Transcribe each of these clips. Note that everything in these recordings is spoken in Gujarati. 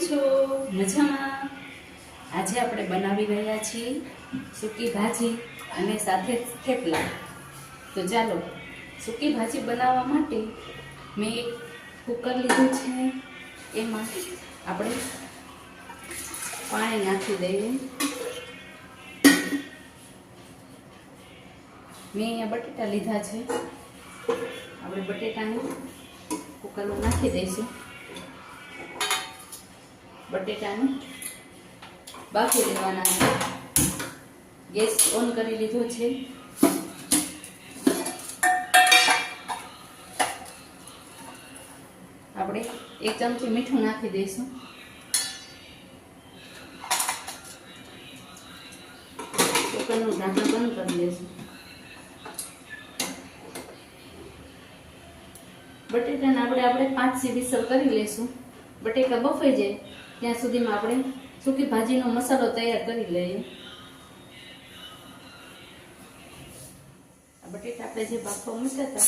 છો? મજામાં? આજે આપણે બનાવી રહ્યા છીએ સૂકી ભાજી અને સાથે થેપલા. તો ચાલો, સૂકી ભાજી બનાવવા માટે મેં એક કુકર લીધું છે. એમાં આપણે પાણી નાખી દઈએ. મેં અહીંયા બટેટા લીધા છે. આપણે બટેટાને કુકરમાં નાખી દઈશું. બટેટાને બાફી દેવાના ગેસ ઓન કરી લીધો છે. આપણે એક ચમચી મીઠું નાખી દઈશું. કુકરનું ઢાંકણ બંધ કરી દઈશું. બટેટાને આપણે આપણે પાંચ સીધી સર કરી લઈશું. બટેકા બફાઈ જાય. ત્યાં સુધીમાં આપણે સૂકી ભાજીનો મસાલો તૈયાર કરી લઈએ. બટેટા આપણે જે બાફવા મૂક્યા હતા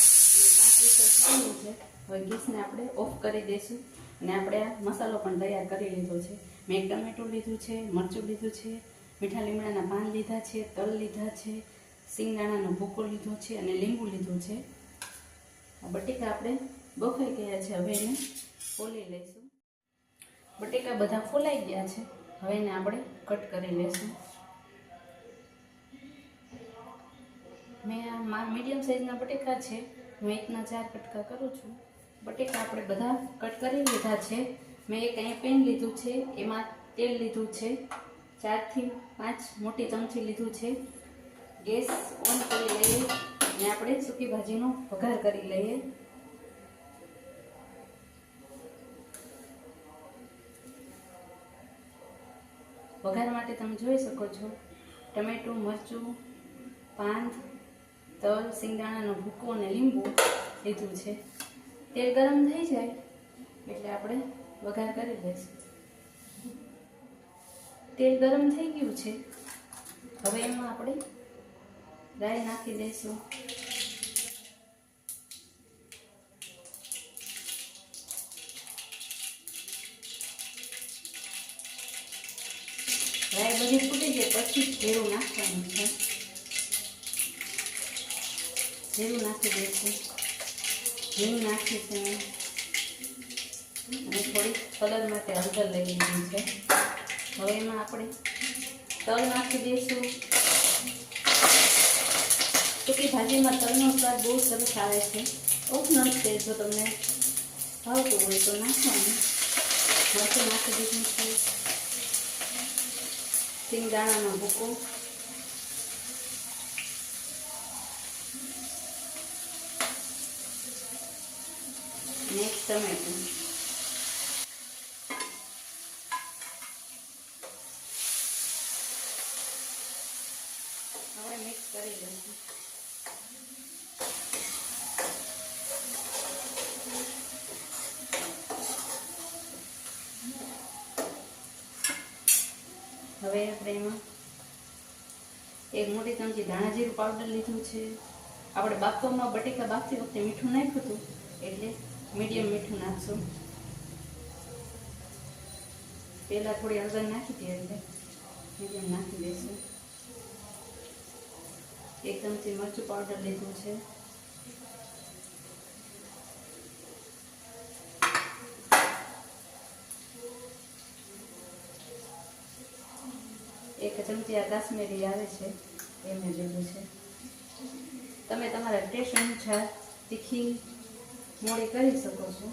હવે ગેસને આપણે ઓફ કરી દઈશું અને આપણે આ મસાલો પણ તૈયાર કરી લીધો છે. મેં એક ટમેટું લીધું છે, મરચું લીધું છે, મીઠા લીમડાના પાન લીધા છે, તલ લીધા છે સિંગદાણાનો ભૂકો લીધો છે અને લીંબુ લીધું છે. આ બટેકા આપણે બફાઈ ગયા છે, હવે એને ફોલી લઈશું. બટેકા બધા ફોલાઈ ગયા છે. હવે એને આપણે કટ કરી લઈશું મેં આ મીડિયમ સાઇઝના બટેકા છે. હું એકના ચાર કટકા કરું છું. બટેકા આપણે બધા કટ કરી લીધા છે. મેં એક અહીંયા પેન લીધું છે. એમાં તેલ લીધું છે. ચારથી પાંચ મોટી ચમચી લીધું છે. ગેસ ઓન કરી લઈએ. અને આપણે સૂકી ભાજીનો વઘાર કરી લઈએ. વઘાર માટે તમે જોઈ શકો છો. ટમેટું, મરચું પાન તલ, સિંગદાણાનો ભૂકો અને લીંબુ લીધું છે. તેલ ગરમ થઈ જાય એટલે આપણે વઘાર કરી દઈશું તેલ ગરમ થઈ ગયું છે. હવે એમાં આપણે રાઈ નાખી દઈશું. જીરું નાખવાનું છે. જીરું નાખી દઈશું જીરું નાખીશું અને થોડી કલર માટે હળદર લઈ લીધી છે. હવે એમાં આપણે તલ નાખી દઈશું સૂકી ભાજીમાં તલનો સ્વાદ બહુ સરસ આવે છે. ઓપ્શનલ છે, જો તમને ભાવતું હોય તો નાખવાનું. મરચું નાખી દીધું છે. સિંગદાણાનો ભૂકો એક ટમેટું હવે મિક્સ કરી લઈશું હવે આપણે એમાં એક મોટી ચમચી ધાણા જીરું પાવડર લીધું છે. આપણે બાફવામાં બટેકા બાફતી વખતે મીઠું નાખ્યું હતું, એટલે મીડિયમ મીઠું નાખશું. પહેલાં થોડી હળદર નાખી હતી, એટલે મીડિયમ નાખી દઈશું. એક ચમચી મરચું પાવડર લીધું છે એક ચમચી આ કાશ્મીરી આવે છે, એ મેં લીધું છે. તમે તમારા ટેસ્ટ અનુસાર તીખી મોડી કરી શકો છો.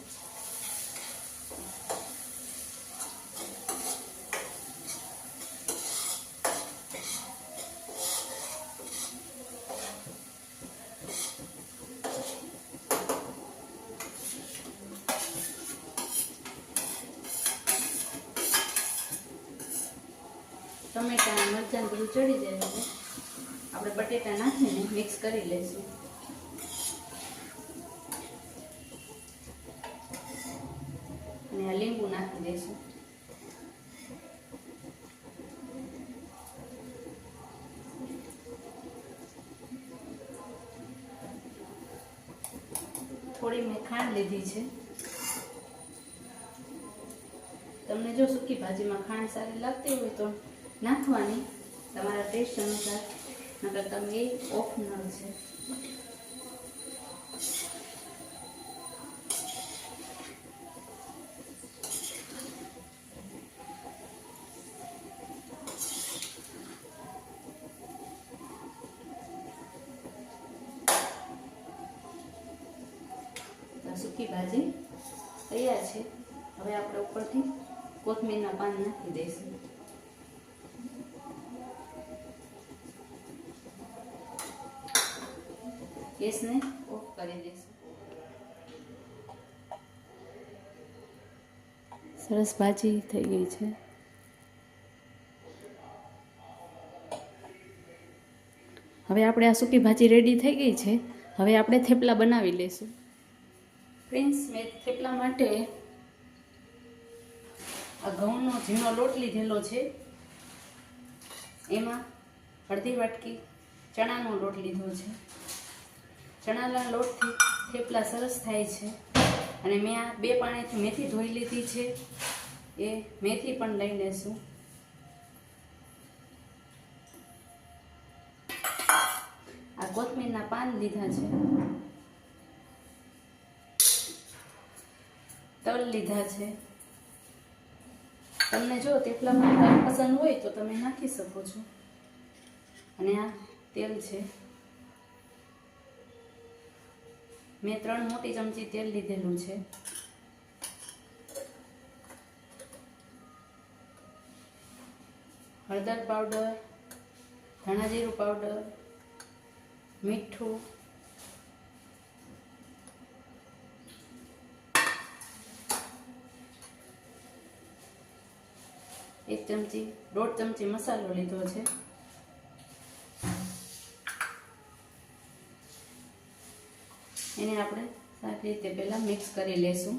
ટમેટા મરચાં બધું ચડી જાય એટલે આપણે બટેટા નાખીને મિક્સ કરી લઈશું. અને આ લીંબુ નાખી દઈશું. થોડી મેં ખાંડ લીધી છે. તમને જો સૂકી ભાજીમાં ખાંડ સારી લાગતી હોય તો નાખવાની. તમારા ટેસ્ટ અનુસાર. નકર તમે ઓપ્શનલ છે સૂકી ભાજી તૈયાર છે. હવે આપણે ઉપરથી કોથમીરના પાન નાખી દઈશું. ગેસને ઓફ કરી દઈશું સરસ ભાજી થઈ ગઈ છે. હવે આપણે આ સૂકી ભાજી રેડી થઈ ગઈ છે. હવે આપણે થેપલા બનાવી લઈશું ફ્રેન્ડ્સ મેં થેપલા માટે આ ઘઉંનો ઝીણો લોટ લીધેલો છે. એમાં અડધી વાટકી ચણાનો લોટ લીધો છે. ચણાના લોટથી થેપલા સરસ થાય છે. અને મેં આ બે પાણીથી મેથી ધોઈ લીધી છે. એ મેથી પણ લઈ લેશું. આ કોથમીરના પાન લીધા છે. તલ લીધા છે. તમને જો થેપલામાં તલ પસંદ હોય તો તમે નાખી શકો છો. અને આ તેલ છે. મેં ત્રણ મોટી ચમચી તેલ લીધેલું છે. હળદર પાવડર, ધાણા જીરું પાવડર, મીઠું. એક ચમચી, દોઢ ચમચી મસાલો લીધો છે. રીતે પહેલાં મિક્સ કરી લેશું.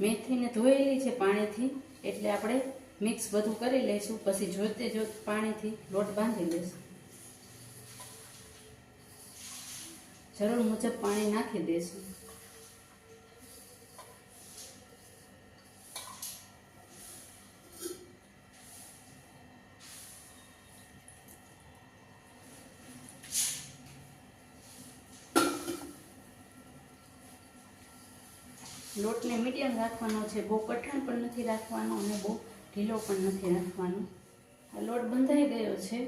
મેથીને ધોયેલી છે પાણીથી, એટલે આપણે મિક્સ બધું કરી લઈશું, પછી જોતે જોત પાણીથી લોટ બાંધી લઈશું. જરૂર મુજબ પાણી નાખી દઈશું લોટને મીડિયમ રાખવાનો છે, બહુ કઠણ પણ નથી રાખવાનો અને બહુ ઢીલો પણ નથી રાખવાનો. આ લોટ બંધાઈ ગયો છે.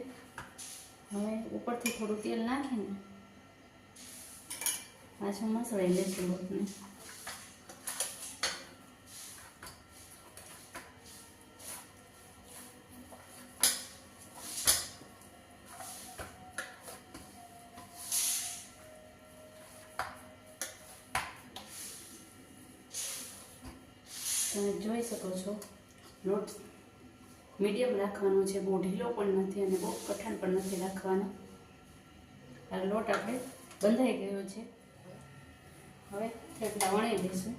હવે ઉપરથી થોડું તેલ નાખીને પાછું મસળાઈ લેશું લોટને. તમે જોઈ શકો છો. લોટ મીડિયમ રાખવાનો છે. બહુ ઢીલો પણ નથી અને બહુ કઠણ પણ નથી રાખવાનો. આ લોટ આપણે બંધાઈ ગયો છે. હવે થેપલા વણી દઈશું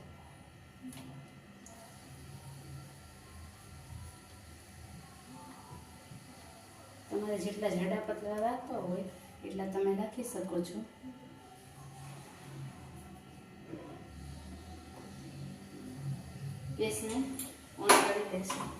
તમારે જેટલા જાડા પતલા રાખવા હોય એટલા તમે રાખી શકો છો. ગેસને ઓન કરી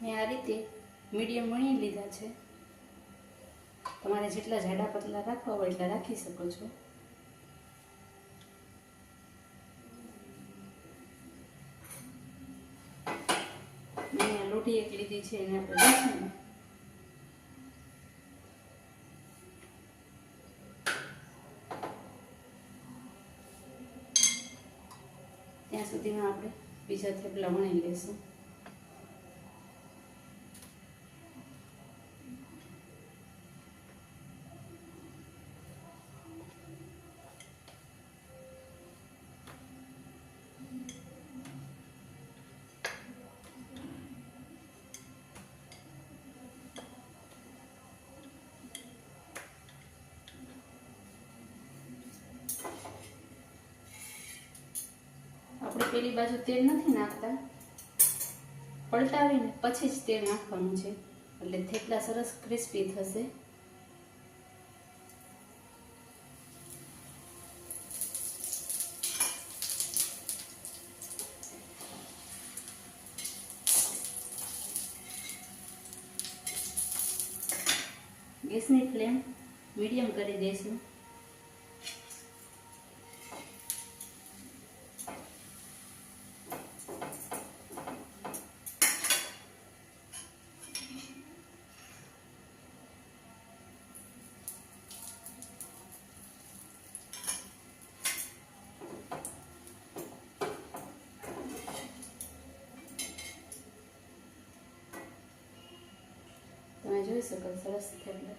મેં આ રીતે મીડિયમ વણી લીધા છે. તમારે જેટલા જાડા પતલા રાખવા હોય એટલા રાખી શકો છો. મેં લોટી એક લીધી છે, એને આપણે લઈશું ત્યાં સુધીમાં આપણે બીજા થેપલા વણી લેશું આપણે પેલી બાજુ તેલ નથી નાખતા? પલટાવીને પછી જ તેલ નાખવાનું છે. એટલે થેપલા સરસ ક્રિસ્પી થશે. ગેસની ફ્લેમ મીડિયમ કરી દઈશું જોઈ શકો, સરસ થેપલા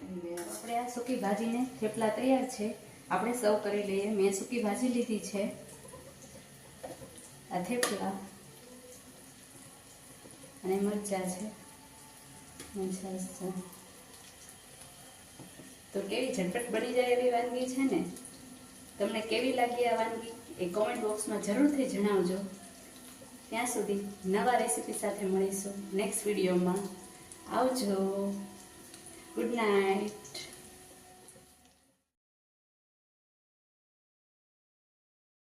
આપણે આ સૂકી ભાજીને થેપલા તૈયાર છે. આપણે સર્વ કરી લઈએ. મેં સૂકી ભાજી લીધી છે. આ થેપલા. અને મરચા છે. મરચાં છે. તો કેવી ઝટપટ બની જાય એવી વાનગી છે ને? તમને કેવી લાગી આ વાનગી? એ કોમેન્ટ બોક્સમાં જરૂરથી જણાવજો. ત્યાં સુધી નવા રેસીપી સાથે મળીશું. નેક્સ્ટ વિડીયોમાં આવજો. Good night